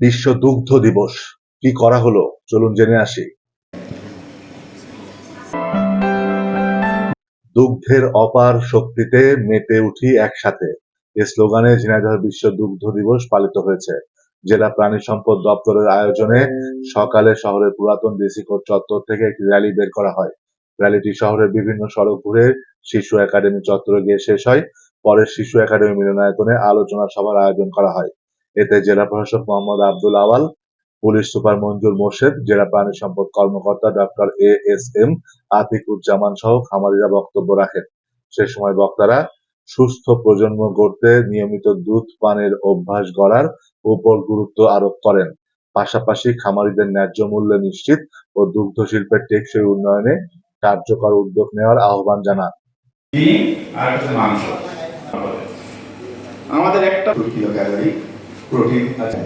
বিশ্ব দুগ্ধ দিবস। কি করা হলো? চলুন জেনে আসি। দুগ্ধের অপার শক্তিতে মেতে উঠি একসাথে। এ স্লোগানে ঝিনাইদহ বিশ্ব দুগ্ধ দিবস পালিত হয়েছে। জেলা প্রাণী সম্পদ দপ্তরের আয়োজনে সকালে শহরের পুরাতন ডিসি কোর্ট চত্বর থেকে একটি র্যালি বের করা হয়। র্যালিটি শহরের বিভিন্ন সড়ক ঘুরে শিশু একাডেমি চত্বরে গিয়ে শেষ হয়। পরে শিশু একাডেমি মিলনায়তনে আলোচনা সভার আয়োজন করা হয়। এতে জেলা প্রশাসক মোহাম্মদ আব্দুল আওয়াল, পুলিশ সুপার মঞ্জুর মোর্শেদ, জেলা প্রাণী সম্পদ কর্মকর্তা doctor A S M Atikuzzaman সহ খামারিরা বক্তব্য রাখেন। সে সময় বক্তারা, সুস্থ প্রজন্ম গড়তে নিয়মিত দুধ, পানের অভ্যাস গড়ার উপর গুরুত্ব আরোপ করেন। পাশাপাশি খামারিদের ন্যায্য মূল্য নিশ্চিত ও দুগ্ধ শিল্পের টেকসই উন্নয়নে কার্যকর উদ্যোগ নেওয়ার আহ্বান জানান। আমাদের একটা প্রোটিন আছে।